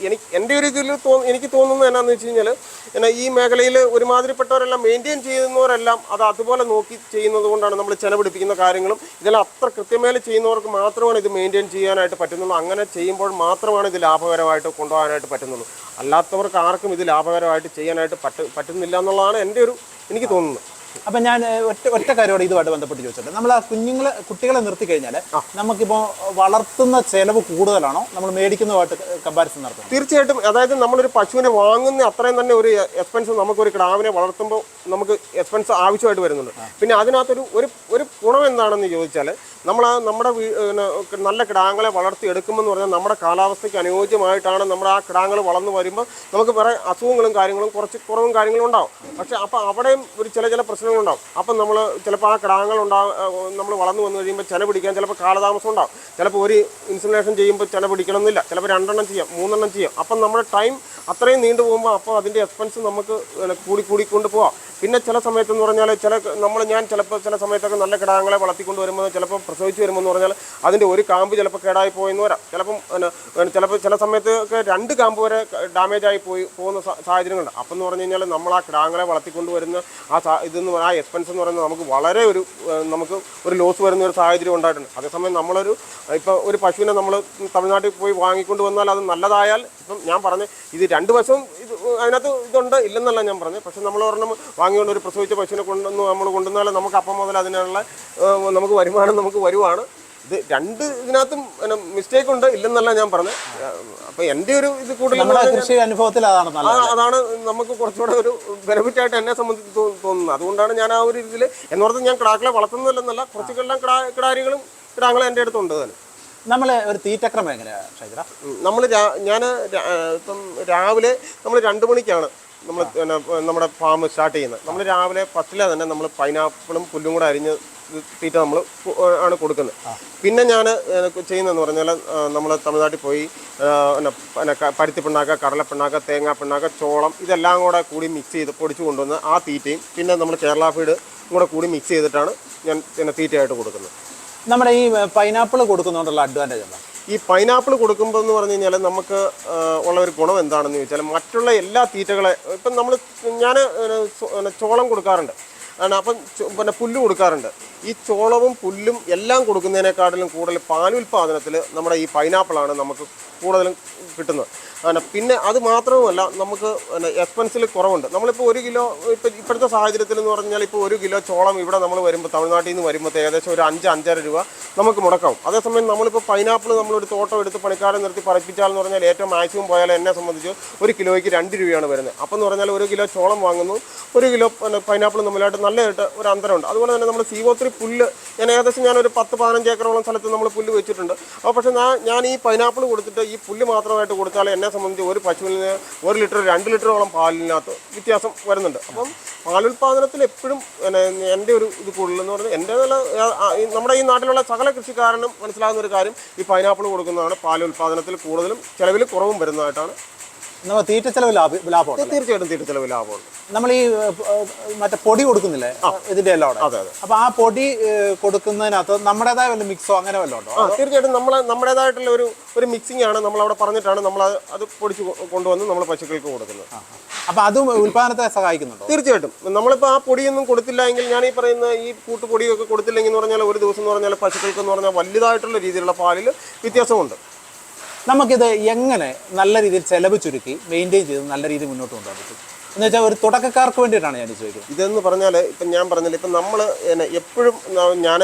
എനിക്ക് എന്റെ ഒരു ഇതിൽ എനിക്ക് തോന്നുന്നത് എന്നാന്ന് വെച്ച് കഴിഞ്ഞാൽ എന്നാ ഈ മേഖലയിൽ ഒരുമാതിരിപ്പെട്ടവരെല്ലാം മെയിന്റെയിൻ ചെയ്യുന്നവരെല്ലാം അത് അതുപോലെ നോക്കി ചെയ്യുന്നത് കൊണ്ടാണ് നമ്മൾ ചെലവിടിപ്പിക്കുന്ന കാര്യങ്ങളും ഇതെല്ലാം അത്ര കൃത്യമേല ചെയ്യുന്നവർക്ക് മാത്രമാണ് ഇത് മെയിന്റെയിൻ ചെയ്യാനായിട്ട് പറ്റുന്നുള്ളൂ. അങ്ങനെ ചെയ്യുമ്പോൾ മാത്രമാണ് ഇത് ലാഭകരമായിട്ട് കൊണ്ടുപോകാനായിട്ട് പറ്റുന്നുള്ളൂ. അല്ലാത്തവർക്ക് ആർക്കും ഇത് ലാഭകരമായിട്ട് ചെയ്യാനായിട്ട് പറ്റ പറ്റുന്നില്ല എന്നുള്ളതാണ് എന്റെ ഒരു എനിക്ക് തോന്നുന്നത്. അപ്പം ഞാൻ ഒറ്റ ഒറ്റ കാര്യോട് ഇതുമായിട്ട് ബന്ധപ്പെട്ട് ചോദിച്ചിട്ടുണ്ട് നമ്മൾ ആ കുഞ്ഞുങ്ങളെ കുട്ടികളെ നിർത്തി കഴിഞ്ഞാൽ നമുക്കിപ്പോൾ വളർത്തുന്ന ചെലവ് കൂടുതലാണോ? നമ്മൾ മേടിക്കുന്നതുമായിട്ട് കമ്പാരിസൺ നടത്തുന്നത്? തീർച്ചയായിട്ടും അതായത് നമ്മളൊരു പശുവിനെ വാങ്ങുന്ന അത്രയും തന്നെ ഒരു എക്സ്പെൻസ് നമുക്കൊരു കിടാവിനെ വളർത്തുമ്പോൾ നമുക്ക് എക്സ്പെൻസ് ആവശ്യമായിട്ട് വരുന്നുണ്ട്. പിന്നെ അതിനകത്തൊരു ഒരു ഒരു ഗുണം എന്താണെന്ന് ചോദിച്ചാൽ നമ്മൾ ആ നമ്മുടെ നല്ല കിടാങ്ങളെ വളർത്തി എടുക്കുമെന്ന് പറഞ്ഞാൽ നമ്മുടെ കാലാവസ്ഥയ്ക്ക് അനുയോജ്യമായിട്ടാണ് നമ്മുടെ ആ കിടാങ്ങൾ വളർന്നു വരുമ്പോൾ നമുക്ക് വേറെ അസുഖങ്ങളും കാര്യങ്ങളും കുറച്ച് കുറവും കാര്യങ്ങളും ഉണ്ടാവും. പക്ഷേ അപ്പോൾ അവിടെയും ഒരു ചില ചില പ്രശ്നങ്ങളുണ്ടാവും. അപ്പം നമ്മൾ ചിലപ്പോൾ ആ കിടാങ്ങൾ ഉണ്ടാവും നമ്മൾ വളർന്നു വന്നു കഴിയുമ്പോൾ ചില പിടിക്കാൻ ചിലപ്പോൾ കാലതാമസം ഉണ്ടാവും. ചിലപ്പോൾ ഒരു ഇൻസുലേഷൻ ചെയ്യുമ്പോൾ ചില പിടിക്കണമെന്നില്ല. ചിലപ്പോൾ രണ്ടെണ്ണം ചെയ്യാം മൂന്നെണ്ണം ചെയ്യാം. അപ്പം നമ്മുടെ ടൈം അത്രയും നീണ്ടു പോകുമ്പോൾ അപ്പോൾ അതിന്റെ എക്സ്പെൻസ് നമുക്ക് കൂടി കൂടി കൂടിക്കൊണ്ട് പോവാം. പിന്നെ ചില സമയത്തെന്ന് പറഞ്ഞാൽ ചില നമ്മൾ ഞാൻ ചിലപ്പോൾ ചില സമയത്തൊക്കെ നല്ല കിടാങ്ങളെ വളർത്തിക്കൊണ്ട് വരുമ്പോൾ ചിലപ്പോൾ പ്രസവിച്ച് വരുമ്പോൾ എന്ന് പറഞ്ഞാൽ അതിന്റെ ഒരു കാമ്പ് ചിലപ്പോൾ കേടായി പോയെന്ന് വരാം. ചിലപ്പം ചിലപ്പോൾ ചില സമയത്തൊക്കെ രണ്ട് കാമ്പ് വരെ ഡാമേജ് ആയി പോയി പോകുന്ന സാഹചര്യങ്ങളുണ്ട്. അപ്പം എന്ന് പറഞ്ഞു കഴിഞ്ഞാൽ നമ്മൾ ആ കിടാങ്ങളെ വളർത്തിക്കൊണ്ട് വരുന്ന ആ ഇതെന്ന് ആ എക്സ്പെൻസ് എന്ന് പറയുന്നത് നമുക്ക് വളരെ ഒരു നമുക്ക് ഒരു ലോസ് വരുന്ന ഒരു സാഹചര്യം ഉണ്ടായിട്ടുണ്ട്. അതേസമയം നമ്മളൊരു ഇപ്പോൾ ഒരു പശുവിനെ നമ്മൾ തമിഴ്നാട്ടിൽ പോയി വാങ്ങിക്കൊണ്ട് വന്നാൽ അത് നല്ലതായാൽ ഇപ്പം ഞാൻ പറഞ്ഞ ഇത് രണ്ട് വശവും ഇത് അതിനകത്ത് ഇതുണ്ട് ഇല്ലെന്നല്ല ഞാൻ പറഞ്ഞത് പക്ഷെ നമ്മൾ ഒരെണ്ണം വാങ്ങിക്കൊണ്ട് ഒരു പ്രസവിച്ച പശുവിനെ കൊണ്ടുവന്ന് നമ്മൾ കൊണ്ടുവന്നാൽ നമുക്ക് അപ്പം മുതൽ അതിനുള്ള നമുക്ക് വരുമാനം നമുക്ക് വരുവാണ്. ഇത് രണ്ട് ഇതിനകത്തും മിസ്റ്റേക്ക് ഉണ്ട് ഇല്ലെന്നല്ല ഞാൻ പറഞ്ഞത് അപ്പൊ എന്റെ ഒരു ഇത് കൂടുതൽ കൃഷി അനുഭവത്തിൽ അതാണ് അതാണ് നമുക്ക് കുറച്ചുകൂടെ ഒരു ബെനിഫിറ്റ് ആയിട്ട് എന്നെ സംബന്ധിച്ച് തോന്നുന്നത്. അതുകൊണ്ടാണ് ഞാൻ ആ ഒരു ഇതിൽ എന്നോർത്ത് ഞാൻ കിടാക്കളെ വളർത്തുന്നില്ലെന്നല്ല കുറച്ചെല്ലാം കിടാ കിടാരികളും കിടാങ്ങളും എന്റെ അടുത്തുണ്ട് തന്നെ നമ്മൾ ഒരു തീറ്റക്രമം എങ്ങനെയാണ് ഷൈജറ? നമ്മൾ ഞാൻ ഇപ്പം രാവിലെ നമ്മൾ രണ്ട് മണിക്കാണ് നമ്മൾ നമ്മുടെ ഫാം സ്റ്റാർട്ട് ചെയ്യുന്നത്. നമ്മൾ രാവിലെ പത്തിലെ തന്നെ നമ്മൾ പൈനാപ്പിളും പുല്ലും കൂടെ അരിഞ്ഞ് തീറ്റ നമ്മൾ ആണ് കൊടുക്കുന്നത്. പിന്നെ ഞാൻ ചെയ്യുന്നതെന്ന് പറഞ്ഞാൽ നമ്മൾ തമിഴ്നാട്ടിൽ പോയി പരുത്തി പിണ്ണാക്ക കടല പിണ്ണാക്ക തേങ്ങാ പിണ്ണാക്ക ചോളം ഇതെല്ലാം കൂടെ കൂടി മിക്സ് ചെയ്ത് പൊടിച്ചു കൊണ്ടുവന്ന് ആ തീറ്റയും പിന്നെ നമ്മൾ കേരള ഫീഡ് കൂടെ കൂടി മിക്സ് ചെയ്തിട്ടാണ് ഞാൻ പിന്നെ തീറ്റയായിട്ട് കൊടുക്കുന്നത്. നമ്മുടെ ഈ പൈനാപ്പിൾ കൊടുക്കുന്നതുകൊണ്ടുള്ള അഡ്വാന്റേജ് എന്താ? ഈ പൈനാപ്പിൾ കൊടുക്കുമ്പോൾ എന്ന് പറഞ്ഞു കഴിഞ്ഞാൽ നമുക്ക് ഉള്ള ഒരു ഗുണം എന്താണെന്ന് ചോദിച്ചാൽ മറ്റുള്ള എല്ലാ തീറ്റകളെ ഇപ്പം നമ്മൾ ഞാൻ ചോളം കൊടുക്കാറുണ്ട്. ആണ്. അപ്പം പിന്നെ പുല്ല് കൊടുക്കാറുണ്ട്. ഈ ചോളവും പുല്ലും എല്ലാം കൊടുക്കുന്നതിനേക്കാട്ടിലും കൂടുതൽ പാലുൽപാദനത്തിൽ നമ്മുടെ ഈ പൈനാപ്പിളാണ് നമുക്ക് കൂടുതലും കിട്ടുന്നത്. ആണ്. പിന്നെ അത് മാത്രവുമല്ല നമുക്ക് എക്സ്പെൻസിൽ കുറവുണ്ട്. നമ്മളിപ്പോൾ ഒരു കിലോ ഇപ്പം ഇപ്പോഴത്തെ സാഹചര്യത്തിൽ എന്ന് പറഞ്ഞാൽ ഇപ്പോൾ ഒരു കിലോ ചോളം ഇവിടെ നമ്മൾ വരുമ്പോൾ തമിഴ്നാട്ടിൽ നിന്ന് വരുമ്പോൾ ഏകദേശം ഒരു അഞ്ച് അഞ്ചര രൂപ നമുക്ക് മുടക്കാവും. അതേസമയം നമ്മളിപ്പോൾ പൈനാപ്പിൾ നമ്മളൊരു തോട്ടം എടുത്ത് പണിക്കാരെ നിർത്തി പറിപ്പിച്ചാൽ പറഞ്ഞാൽ ഏറ്റവും മാക്സിമം പോയാൽ എന്നെ സംബന്ധിച്ച് ഒരു കിലോയ്ക്ക് രണ്ട് രൂപയാണ് വരുന്നത്. അപ്പം എന്ന് പറഞ്ഞാൽ ഒരു കിലോ ചോളം വാങ്ങുന്നു ഒരു കിലോ പൈനാപ്പിൾ തമ്മിലായിട്ട് നല്ലതായിട്ട് ഒരു അന്തരമുണ്ട്. അതുപോലെ തന്നെ നമ്മൾ സി ഒ ത്രീ പുല്ല് ഞാൻ ഏകദേശം ഞാനൊരു പത്ത് പതിനഞ്ച് ഏക്കറോളം സ്ഥലത്ത് നമ്മൾ പുല്ല് വെച്ചിട്ടുണ്ട്. അപ്പോൾ പക്ഷേ ഞാൻ ഞാൻ ഈ പൈനാപ്പിൾ കൊടുത്തിട്ട് ഈ പുല്ല് മാത്രമായിട്ട് കൊടുത്താൽ എന്നെ സംബന്ധിച്ച് ഒരു പശുവിന് ഒരു ലിറ്റർ രണ്ട് ലിറ്ററോളം പാലിനകത്ത് വ്യത്യാസം വരുന്നുണ്ട്. അപ്പം പാലുൽപാദനത്തിൽ എപ്പോഴും എന്റെ ഒരു ഇത് കൂടുതലെന്ന് പറഞ്ഞാൽ എന്റെ നല്ല നമ്മുടെ ഈ നാട്ടിലുള്ള സകല കൃഷിക്കാരനും മനസ്സിലാകുന്ന ഒരു കാര്യം ഈ പൈനാപ്പിൾ കൊടുക്കുന്നതാണ്. പാലുൽപാദനത്തിൽ കൂടുതലും ചിലവിൽ കുറവും വരുന്നതായിട്ടാണ് നമ്മൾ തീറ്റ ചെലവ് ലാഭം ലാഭമുണ്ട് തീർച്ചയായിട്ടും തീറ്റ ചെലവ് ലാഭമുണ്ട്. നമ്മൾ ഈ മറ്റേ പൊടി കൊടുക്കുന്നില്ലേ? ഇതിന്റെ എല്ലാം അതെ അതെ. അപ്പൊ ആ പൊടി കൊടുക്കുന്നതിനകത്ത് നമ്മുടേതായ വല്ല മിക്സോ അങ്ങനെ വല്ലതും ഉണ്ടോ? തീർച്ചയായിട്ടും നമ്മൾ നമ്മുടേതായിട്ടുള്ള ഒരു ഒരു മിക്സിംഗ് ആണ് നമ്മൾ അവിടെ പറഞ്ഞിട്ടാണ് നമ്മൾ അത് പൊടിച്ച് കൊണ്ടുവന്ന് നമ്മൾ പശുക്കൾക്ക് കൊടുക്കുന്നത്. അപ്പൊ അതും ഉൽപാദനത്തെ സഹായിക്കുന്നുണ്ടോ? തീർച്ചയായിട്ടും. നമ്മളിപ്പോൾ ആ പൊടിയൊന്നും കൊടുത്തില്ല എങ്കിൽ ഞാൻ ഈ പറയുന്ന ഈ കൂട്ടുപൊടിയൊക്കെ കൊടുത്തില്ലെങ്കിൽ എന്ന് പറഞ്ഞാൽ ഒരു ദിവസം എന്ന് പറഞ്ഞാൽ പശുക്കൾക്ക് എന്ന് പറഞ്ഞാൽ വലുതായിട്ടുള്ള രീതിയിലുള്ള പാലിൽ വ്യത്യാസമുണ്ട്. നമുക്കിത് എങ്ങനെ നല്ല രീതിയിൽ ചെലവ് ചുരുക്കി മെയിന്റെയിൻ ചെയ്ത് നല്ല രീതിയിൽ മുന്നോട്ട് കൊണ്ടുപോകാൻ പറ്റും? എന്ന് വെച്ചാൽ ഒരു തുടക്കക്കാർക്ക് വേണ്ടിയിട്ടാണ് ഞാൻ ചോദിക്കുന്നത്. ഇതെന്ന് പറഞ്ഞാൽ ഇപ്പം ഞാൻ പറഞ്ഞില്ല ഇപ്പം നമ്മൾ എപ്പോഴും ഞാൻ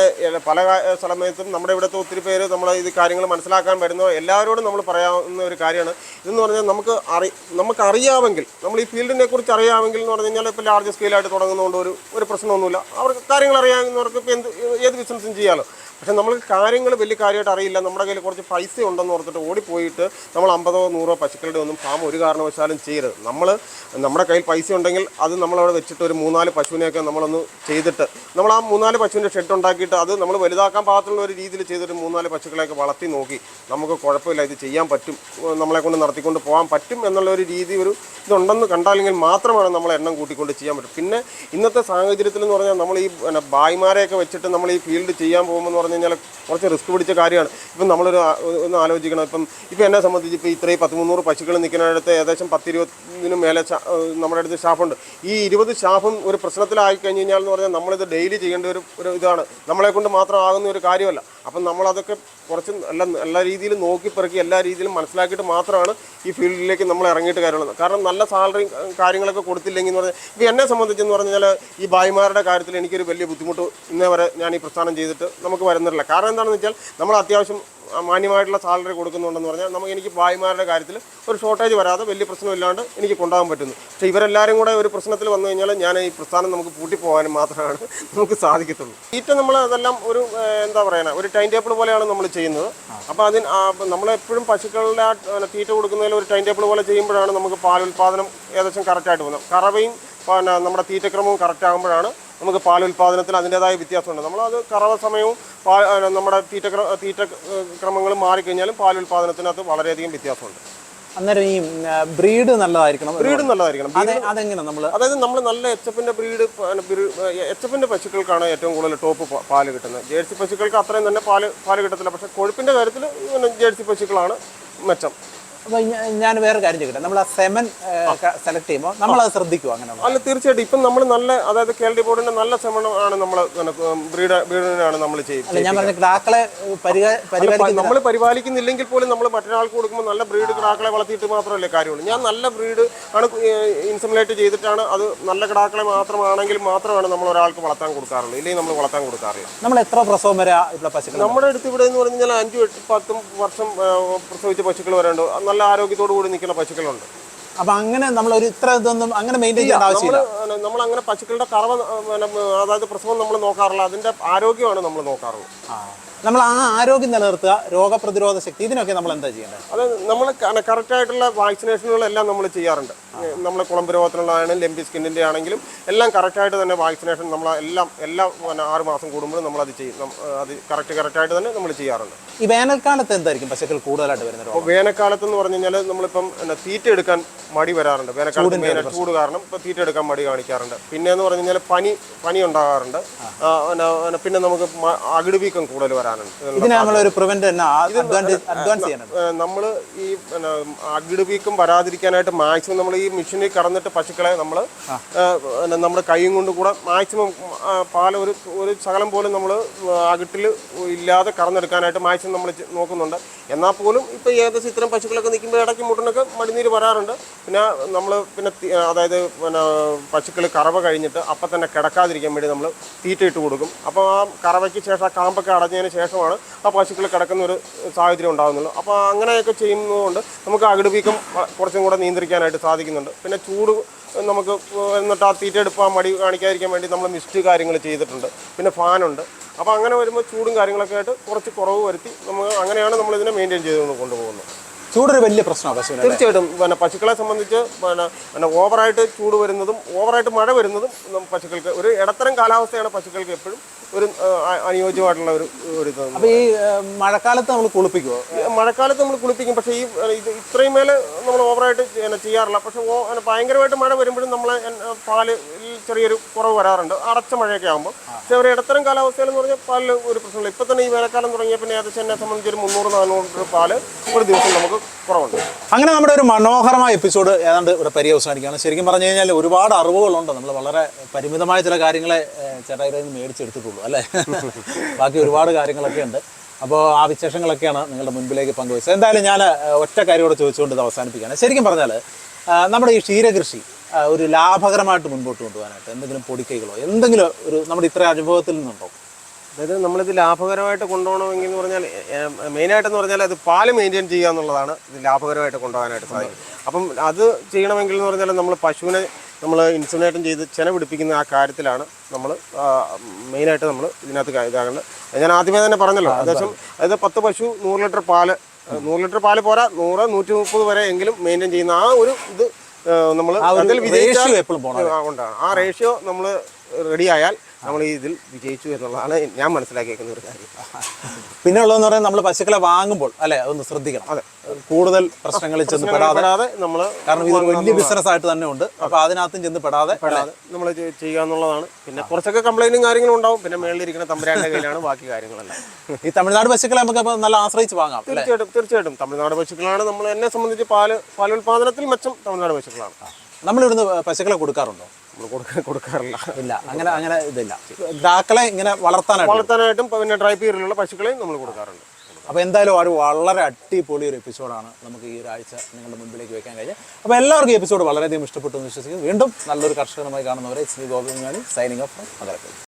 പല സമയത്തും നമ്മുടെ ഇവിടുത്തെ ഒത്തിരി പേര് നമ്മൾ ഇത് കാര്യങ്ങൾ മനസ്സിലാക്കാൻ വരുന്ന എല്ലാവരോടും നമ്മൾ പറയാവുന്ന ഒരു കാര്യമാണ്. ഇതെന്ന് പറഞ്ഞാൽ നമുക്ക് അറി നമുക്ക് അറിയാമെങ്കിൽ നമ്മൾ ഈ ഫീൽഡിനെ കുറിച്ച് അറിയാമെങ്കിൽ എന്ന് പറഞ്ഞു കഴിഞ്ഞാൽ ഇപ്പോൾ ലാർജ് സ്കെയിലായിട്ട് തുടങ്ങുന്നതുകൊണ്ട് ഒരു ഒരു പ്രശ്നമൊന്നുമില്ല. അവർക്ക് കാര്യങ്ങൾ അറിയാവുന്നവർക്ക് ഇപ്പോൾ എന്ത് ഏത് ബിസിനസ്സും ചെയ്യാമല്ലോ പക്ഷെ നമ്മൾ കാര്യങ്ങൾ വലിയ കാര്യമായിട്ട് അറിയില്ല. നമ്മുടെ കയ്യിൽ കുറച്ച് പൈസ ഉണ്ടെന്ന് ഓർത്തിട്ട് ഓടിപ്പോയിട്ട് നമ്മൾ അമ്പതോ നൂറോ പശുക്കളുടെ ഒന്നും ഫാം ഒരു കാരണവശാലും ചെയ്യരുത്. നമ്മൾ നമ്മുടെ കയ്യിൽ പൈസ ഉണ്ടെങ്കിൽ അത് നമ്മളവിടെ വെച്ചിട്ട് ഒരു മൂന്നാൽ പശുവിനെയൊക്കെ നമ്മളൊന്ന് ചെയ്തിട്ട് നമ്മൾ ആ മൂന്നാൽ പശുവിന്റെ ഷെഡ് ഉണ്ടാക്കിയിട്ട് അത് നമ്മൾ വലുതാക്കാൻ പാകത്തുള്ള ഒരു രീതിയിൽ ചെയ്തിട്ട് മൂന്നാൽ പശുക്കളെയൊക്കെ വളർത്തി നോക്കി. നമുക്ക് കുഴപ്പമില്ല ഇത് ചെയ്യാൻ പറ്റും. നമ്മളെ കൊണ്ട് നടത്തിക്കൊണ്ട് പോകാൻ പറ്റും എന്നുള്ള ഒരു രീതി ഒരു ഇതുണ്ടെന്ന് കണ്ടാലെങ്കിൽ മാത്രമാണ് നമ്മൾ എണ്ണം കൂട്ടിക്കൊണ്ട് ചെയ്യാൻ പറ്റും. പിന്നെ ഇന്നത്തെ സാഹചര്യത്തിൽ എന്ന് പറഞ്ഞാൽ നമ്മൾ ഈ ബായിമാരെയൊക്കെ വെച്ചിട്ട് നമ്മൾ ഈ ഫീൽഡ് ചെയ്യാൻ പോകുമ്പോൾ പറഞ്ഞു കഴിഞ്ഞാൽ കുറച്ച് റിസ്ക് പിടിച്ച കാര്യമാണ്. ഇപ്പം നമ്മളൊരു ഒന്ന് ആലോചിക്കണം. ഇപ്പം ഇപ്പം എന്നെ സംബന്ധിച്ച് ഇപ്പോൾ ഇത്രയും പത്ത് മുന്നൂറ് പശുക്കൾ നിൽക്കുന്നിടത്ത് ഏകദേശം പത്തിരുപതിനും മേലെ നമ്മുടെ അടുത്ത് സ്റ്റാഫുണ്ട്. ഈ ഇരുപത് സ്റ്റാഫും ഒരു പ്രശ്നത്തിലായി കഴിഞ്ഞ് കഴിഞ്ഞാൽ എന്ന് പറഞ്ഞാൽ നമ്മളിത് ഡെയിലി ചെയ്യേണ്ട ഒരു ഒരു ഇതാണ്. നമ്മളെ കൊണ്ട് മാത്രം ആകുന്ന ഒരു കാര്യമല്ല. അപ്പം നമ്മളതൊക്കെ കുറച്ച് നല്ല എല്ലാ രീതിയിലും നോക്കി പെറുക്കി എല്ലാ രീതിയിലും മനസ്സിലാക്കിയിട്ട് മാത്രമാണ് ഈ ഫീൽഡിലേക്ക് നമ്മൾ ഇറങ്ങിയിട്ട് കാര്യമുള്ളത്. കാരണം നല്ല സാലറി കാര്യങ്ങളൊക്കെ കൊടുത്തില്ലെങ്കിൽ എന്ന് പറഞ്ഞാൽ ഇപ്പം എന്നെ സംബന്ധിച്ചെന്ന് പറഞ്ഞാൽ ഈ ഭായിമാരുടെ കാര്യത്തിൽ എനിക്കൊരു വലിയ ബുദ്ധിമുട്ട് ഇന്നേ വരെ ഞാൻ ഈ പ്രസ്ഥാനം ചെയ്തിട്ട് നമുക്ക് വരുന്നില്ല. കാരണം എന്താണെന്ന് വെച്ചാൽ നമ്മൾ അത്യാവശ്യം മാന്യമായിട്ടുള്ള സാലറി കൊടുക്കുന്നുണ്ടെന്ന് പറഞ്ഞാൽ നമുക്ക് എനിക്ക് ഭായിമാരുടെ കാര്യത്തിൽ ഒരു ഷോർട്ടേജ് വരാതെ വലിയ പ്രശ്നമില്ലാണ്ട് എനിക്ക് കൊണ്ടുപോകാൻ പറ്റുന്നു. പക്ഷേ ഇവരെല്ലാവരും കൂടെ ഒരു പ്രശ്നത്തിൽ വന്നു കഴിഞ്ഞാൽ ഞാൻ ഈ പ്രസ്ഥാനം നമുക്ക് പൂട്ടിപ്പോകാനും മാത്രമാണ് നമുക്ക് സാധിക്കത്തുള്ളൂ. തീറ്റ നമ്മൾ അതെല്ലാം ഒരു എന്താ പറയുക ഒരു ടൈം ടേബിൾ പോലെയാണ് നമ്മൾ ചെയ്യുന്നത്. അപ്പോൾ അതിന് നമ്മളെപ്പോഴും പശുക്കളുടെ തീറ്റ കൊടുക്കുന്നതിൽ ഒരു ടൈം ടേബിൾ പോലെ ചെയ്യുമ്പോഴാണ് നമുക്ക് പാൽ ഉൽപ്പാദനം ഏകദേശം കറക്റ്റായിട്ട് പോകുന്നത്. കറവയും പിന്നെ നമ്മുടെ തീറ്റക്രമവും കറക്റ്റ് ആകുമ്പോഴാണ് നമുക്ക് പാൽ ഉൽപ്പാദനത്തിൽ അതിന്റെതായ വ്യത്യാസമുണ്ട്. നമ്മളത് കറവ സമയവും പാ ആ, നമ്മുടെ തീറ്റക്ര തീറ്റ ക്രമങ്ങൾ മാറിക്കഴിഞ്ഞാലും പാൽ ഉൽപ്പാദനത്തിനകത്ത് വളരെയധികം വ്യത്യാസമുണ്ട്. അന്നേരം ഈ ബ്രീഡ് നല്ലതായിരിക്കണം ബ്രീഡ് നല്ലതായിരിക്കണം. അതെ അതെങ്ങനെ നമ്മൾ അതായത് നമ്മൾ നല്ല എച്ച് എഫിന്റെ ബ്രീഡ് എച്ച് എഫിന്റെ പശുക്കൾക്കാണ് ഏറ്റവും കൂടുതൽ ടോപ്പ് പാൽ കിട്ടുന്നത്. ജേഴ്സി പശുക്കൾക്ക് അത്രയും തന്നെ പാൽ പാൽ കിട്ടത്തില്ല. പക്ഷെ കൊഴുപ്പിന്റെ കാര്യത്തിൽ ജേഴ്സി പശുക്കളാണ് മെച്ചം. ഞാൻ വേറെ കാര്യം ചോദിക്കട്ടെ. നമ്മൾ ആ സെമൻ സെലക്ട് ചെയ്യുമ്പോൾ നമ്മൾ അത് ശ്രദ്ധിക്കുക അങ്ങനെ അല്ല തീർച്ചയായിട്ടും. ഇപ്പം നമ്മൾ നല്ല അതായത് കെ എൽ ഡി ബോർഡിന്റെ നല്ല ആണ് നമ്മൾ ബ്രീഡ് ബ്രീഡിനാണ് നമ്മൾ ചെയ്യുന്നത് ഞാൻ പറഞ്ഞ ക്രാക്കളെ നമ്മൾ പരിപാലിക്കുന്നില്ലെങ്കിൽ പോലും നമ്മൾ മറ്റൊരാൾക്ക് കൊടുക്കുമ്പോൾ നല്ല ബ്രീഡ് ക്രാക്കളെ വളർത്തിയിട്ട് മാത്രമല്ലേ കാര്യമുള്ളൂ. ഞാൻ നല്ല ബ്രീഡ് ആണ് ഇൻസമിലേറ്റ് ചെയ്തിട്ടാണ് അത് നല്ല കിടാക്കളെ മാത്രമാണെങ്കിൽ മാത്രമാണ് നമ്മൾ ഒരാൾക്ക് വളർത്താൻ കൊടുക്കാറുള്ളൂ. ഇല്ലെങ്കിൽ നമ്മൾ വളർത്താൻ കൊടുക്കാറില്ല. നമ്മൾ എത്ര പ്രസവം വരെ ഇവിടെ പശുക്കൾ നമ്മുടെ അടുത്ത് ഇവിടെ എന്ന് പറഞ്ഞു കഴിഞ്ഞാൽ അഞ്ചും എട്ട് പത്തും വർഷം പ്രസവിച്ച പശുക്കൾ വരെയുണ്ട് നല്ല ആരോഗ്യത്തോടു കൂടി നിൽക്കുന്ന പശുക്കളുണ്ട്. അപ്പൊ അങ്ങനെ നമ്മൾ ഒരു ഇത്ര ഇതൊന്നും അങ്ങനെ മെയിന്റെയിൻ ചെയ്യേണ്ട ആവശ്യമില്ല. നമ്മൾ അങ്ങനെ പശുക്കളുടെ കറവ അതായത് പ്രസവം നമ്മൾ നോക്കാറില്ല. അതിന്റെ ആരോഗ്യമാണ് നമ്മൾ നോക്കാറുള്ളത്. നമ്മൾ ആ ആരോഗ്യം നിലനിർത്തുക രോഗപ്രതിരോധ ശക്തി ഇതിനൊക്കെ നമ്മൾ എന്താ ചെയ്യേണ്ടത്? അത് നമ്മൾ കറക്റ്റ് ആയിട്ടുള്ള വാക്സിനേഷനുകളെല്ലാം നമ്മൾ ചെയ്യാറുണ്ട്. നമ്മൾ കുളമ്പ് രോഗത്തിനുള്ളതാണെങ്കിലും ലെമ്പി സ്കിന്നിന്റെ ആണെങ്കിലും എല്ലാം കറക്റ്റായിട്ട് തന്നെ വാക്സിനേഷൻ നമ്മൾ എല്ലാം എല്ലാ ആറ് മാസം കൂടുമ്പോഴും നമ്മൾ അത് ചെയ്യും അത് കറക്റ്റ് കറക്റ്റായിട്ട് തന്നെ നമ്മൾ ചെയ്യാറുണ്ട്. ഈ വേനൽക്കാലത്ത് എന്തായിരിക്കും പശുക്കൾ കൂടുതലായിട്ട് വരുന്നത് അപ്പോൾ വേനൽക്കാലത്ത് എന്ന് പറഞ്ഞു കഴിഞ്ഞാൽ നമ്മളിപ്പം എന്നാ തീറ്റ എടുക്കാൻ മടി വരാറുണ്ട്. വേനൽക്കാലത്ത് മെയിനായിട്ട് ചൂട് കാരണം ഇപ്പോൾ തീറ്റ എടുക്കാൻ മടി കാണിക്കാറുണ്ട്. പിന്നെ എന്ന് പറഞ്ഞു കഴിഞ്ഞാൽ പനി പനി ഉണ്ടാകാറുണ്ട്. പിന്നെ നമുക്ക് അകിടുവീക്കം അകിട് വീക്കം കൂടുതൽ വരാറുണ്ട്. ഇതിന് നമ്മളൊരു പ്രിവെന്റ് തന്നെ അഡ്വാൻസ് നമ്മൾ ഈ അകിട് വീക്കം വരാതിരിക്കാനായിട്ട് മാക്സിമം നമ്മൾ ഈ മെഷീനിൽ കടന്നിട്ട് പശുക്കളെ നമ്മൾ നമ്മുടെ കൈയും കൊണ്ട് കൂടെ മാക്സിമം പാല ഒരു ഒരു ശകലം പോലും നമ്മൾ അകിട്ടിൽ ഇല്ലാതെ കറന്നെടുക്കാനായിട്ട് മാക്സിമം നമ്മൾ നോക്കുന്നുണ്ട്. എന്നാൽ പോലും ഇപ്പോൾ ഏകദേശം ഇത്തരം പശുക്കളൊക്കെ നിൽക്കുമ്പോൾ ഇടയ്ക്ക് മുട്ടനൊക്കെ മടിനീര് വരാറുണ്ട്. പിന്നെ നമ്മൾ പിന്നെ അതായത് പിന്നെ പശുക്കൾ കറവ കഴിഞ്ഞിട്ട് അപ്പം തന്നെ കിടക്കാതിരിക്കാൻ വേണ്ടി നമ്മൾ തീറ്റ ഇട്ട് കൊടുക്കും. അപ്പോൾ ആ കറവയ്ക്ക് ശേഷം ആ കാമ്പൊക്കെ അടഞ്ഞതിന് ശേഷമാണ് ആ പശുക്കൾ കിടക്കുന്ന ഒരു സാഹചര്യം ഉണ്ടാകുന്നുള്ളൂ അപ്പോൾ അങ്ങനെയൊക്കെ ചെയ്യുന്നതുകൊണ്ട് നമുക്ക് അകിട് വീക്കം കുറച്ചും കൂടെ നിയന്ത്രിക്കാനായിട്ട് സാധിക്കുന്നുണ്ട്. പിന്നെ ചൂട് നമുക്ക് എന്നിട്ട് ആ തീറ്റ എടുപ്പാൻ മടി കാണിക്കാതിരിക്കാൻ വേണ്ടി നമ്മൾ മിസ്റ്റ് കാര്യങ്ങൾ ചെയ്തിട്ടുണ്ട്. പിന്നെ ഫാനുണ്ട്. അപ്പോൾ അങ്ങനെ വരുമ്പോൾ ചൂടും കാര്യങ്ങളൊക്കെ ആയിട്ട് കുറച്ച് കുറവ് വരുത്തി നമ്മൾ അങ്ങനെയാണ് നമ്മൾ ഇതിനെ മെയിന്റെയിൻ ചെയ്ത് കൊണ്ടുപോകുന്നത്. ചൂടൊരു വലിയ പ്രശ്നമാണ് പശുവിന് തീർച്ചയായിട്ടും. പിന്നെ പശുക്കളെ സംബന്ധിച്ച് പിന്നെ പിന്നെ ഓവറായിട്ട് ചൂട് വരുന്നതും ഓവറായിട്ട് മഴ വരുന്നതും പശുക്കൾക്ക് ഒരു ഇടത്തരം കാലാവസ്ഥയാണ് പശുക്കൾക്ക് എപ്പോഴും ഒരു അനുയോജ്യമായിട്ടുള്ള ഒരു ഒരു അപ്പൊ ഈ മഴക്കാലത്ത് നമ്മൾ കുളിപ്പിക്കുമോ മഴക്കാലത്ത് നമ്മൾ കുളിപ്പിക്കും. പക്ഷേ ഈ ഇത് ഇത്രയും മേലെ നമ്മൾ ഓവറായിട്ട് ചെയ്യാറില്ല. പക്ഷേ ഓ ഭയങ്കരമായിട്ട് മഴ വരുമ്പോഴും നമ്മളെ പാൽ ചെറിയൊരു കുറവ് വരാറുണ്ട്. അടച്ച മഴയൊക്കെ ആകുമ്പോൾ. പക്ഷേ ഒരു ഇടത്തരം കാലാവസ്ഥയിൽ എന്ന് പറഞ്ഞാൽ പാലിൽ ഒരു പ്രശ്നമില്ല. ഇപ്പം തന്നെ ഈ വേനൽക്കാലം തുടങ്ങിയ പിന്നെ ഏകദേശം എന്നെ സംബന്ധിച്ച് ഒരു മുന്നൂറ് നാനൂറ് ലിറ്റർ പാൽ ഒരു ദിവസം നമുക്ക് കുറവുണ്ട്. അങ്ങനെ നമ്മുടെ ഒരു മനോഹരമായ എപ്പിസോഡ് ഏതാണ്ട് ഇവിടെ പര്യവസാനിക്കുകയാണ്. ശരിക്കും പറഞ്ഞു കഴിഞ്ഞാൽ ഒരുപാട് അറിവുകളുണ്ട്. നമ്മൾ വളരെ പരിമിതമായ ചില കാര്യങ്ങളെ ചേട്ടായി ചേട്ടായിയിൽ മേടിച്ചെടുത്തിട്ടുള്ളൂ അല്ലേ? ബാക്കി ഒരുപാട് കാര്യങ്ങളൊക്കെ ഉണ്ട്. അപ്പോൾ ആ വിശേഷങ്ങളൊക്കെയാണ് നിങ്ങളുടെ മുൻപിലേക്ക് പങ്കുവച്ചത്. എന്തായാലും ഞാൻ ഒറ്റ കാര്യം കൂടെ ചോദിച്ചുകൊണ്ട് ഇത് അവസാനിപ്പിക്കുകയാണ്. ശരിക്കും പറഞ്ഞാൽ നമ്മുടെ ഈ ക്ഷീരകൃഷി ഒരു ലാഭകരമായിട്ട് മുൻപോട്ട് കൊണ്ടുപോകാനായിട്ട് എന്തെങ്കിലും പൊടിക്കൈകളോ എന്തെങ്കിലും ഒരു നമ്മുടെ ഇത്ര അനുഭവത്തിൽ നിന്നുണ്ടോ? അതായത് നമ്മളിത് ലാഭകരമായിട്ട് കൊണ്ടുപോകണമെങ്കിൽ എന്ന് പറഞ്ഞാൽ മെയിനായിട്ടെന്ന് പറഞ്ഞാൽ അത് പാൽ മെയിന്റെയിൻ ചെയ്യുക എന്നുള്ളതാണ് ഇത് ലാഭകരമായിട്ട് കൊണ്ടുപോകാനായിട്ട് സാധിക്കും അപ്പം അത് ചെയ്യണമെങ്കിൽ എന്ന് പറഞ്ഞാൽ നമ്മൾ പശുവിനെ നമ്മൾ ഇൻസുലേഷൻ ചെയ്ത് ചെന പിടിപ്പിക്കുന്ന ആ കാര്യത്തിലാണ് നമ്മൾ മെയിനായിട്ട് നമ്മൾ ഇതിനകത്ത് ഇതാകേണ്ടത് ഞാൻ ആദ്യമേ തന്നെ പറഞ്ഞല്ലോ. ഏകദേശം അതായത് പത്ത് പശു നൂറ് ലിറ്റർ പാൽ നൂറ് ലിറ്റർ പാൽ പോരാ നൂറ് നൂറ്റി മുപ്പത് വരെ എങ്കിലും മെയിന്റെയിൻ ചെയ്യുന്ന ആ ഒരു ഇത് നമ്മൾ അതിൽ വിജയിച്ചാൽ എപ്പോഴും പോകണം ആ, ഉണ്ടാണ് ആ റേഷ്യോ നമ്മൾ റെഡി ആയാൽ നമ്മൾ ഈ ഇതിൽ വിജയിച്ചു എന്നുള്ളതാണ് ഞാൻ മനസ്സിലാക്കിയേക്കുന്ന ഒരു കാര്യം. പിന്നെ ഉള്ളതെന്ന് പറയുന്നത് നമ്മൾ പശുക്കളെ വാങ്ങുമ്പോൾ അല്ലെ? അതൊന്ന് ശ്രദ്ധിക്കണം. അതെ. കൂടുതൽ പ്രശ്നങ്ങളിൽ ചെന്ന് പെടാതെ. നമ്മൾ കാരണം ഇതൊരു വലിയ ബിസിനസ് ആയിട്ട് തന്നെ ഉണ്ട്. അപ്പൊ അതിനകത്തും ചെന്ന് പെടാതെ. നമ്മൾ ചെയ്യുക എന്നുള്ളതാണ്. പിന്നെ കുറച്ചൊക്കെ കംപ്ലൈന്റും കാര്യങ്ങളും ഉണ്ടാവും. പിന്നെ മേളിലിരിക്കുന്ന തമ്പുരാന്റെ കയ്യിലാണ് ബാക്കി കാര്യങ്ങളെല്ലാം. ഈ തമിഴ്നാട് പശുക്കളെ നമുക്ക് നല്ല ആശ്രയിച്ച് വാങ്ങാം തീർച്ചയായിട്ടും തീർച്ചയായിട്ടും. തമിഴ്നാട് പശുക്കളാണ് നമ്മൾ എന്നെ സംബന്ധിച്ച് പാൽ പാലുൽപാദനത്തിൽ മെച്ചം തമിഴ്നാട് പശുക്കളാണ്. നമ്മളിവിടുന്ന് പശുക്കളെ കൊടുക്കാറുണ്ടോ? കൊടുക്കാറില്ല. ഇല്ല അങ്ങനെ അങ്ങനെ ഇതില്ല. ഡാക്കളെ ഇങ്ങനെ വളർത്താനായിട്ട്. വളർത്താനായിട്ടും പിന്നെ ഡ്രൈ പീരിയഡിലുള്ള പശുക്കളെയും നമ്മൾ കൊടുക്കാറുണ്ട്. അപ്പോൾ എന്തായാലും ഒരു വളരെ അടിപൊളി ഒരു എപ്പിസോഡാണ് നമുക്ക് ഈ ഒരാഴ്ച നിങ്ങളുടെ മുമ്പിലേക്ക് വെക്കാൻ കഴിഞ്ഞത്. അപ്പോൾ എല്ലാവർക്കും ഈ എപ്പിസോഡ് വളരെയധികം ഇഷ്ടപ്പെട്ടു എന്ന് വിശ്വസിക്കുന്നു. വീണ്ടും നല്ലൊരു കർഷകനുമായി കാണുന്നവരെ ശ്രീ ഗോപി സൈനിങ് ഓഫ് മകരപ്പള്ളി